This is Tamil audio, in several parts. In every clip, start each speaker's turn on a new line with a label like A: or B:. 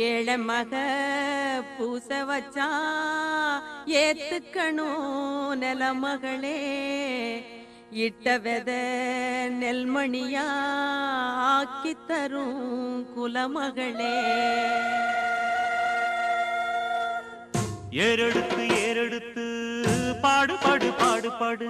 A: ஏழை மக பூச வச்சா ஏத்துக்கணும் நில மகளே. இட்ட வெத நெல்மணியா ஆக்கி தரும் குலமகளே
B: ஏறெடுத்து ஏறெடுத்து பாடு பாடு பாடு பாடு.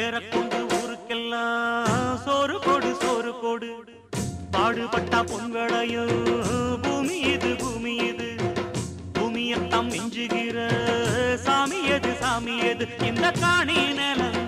B: ஏறக்கொண்டு ஊருக்கெல்லாம் சோறு கொடு சோறு கொடு பாடுபட்டா பொங்கலையும் மிஞ்சுகிற சாமியது சாமியது இந்த காணி நிலம்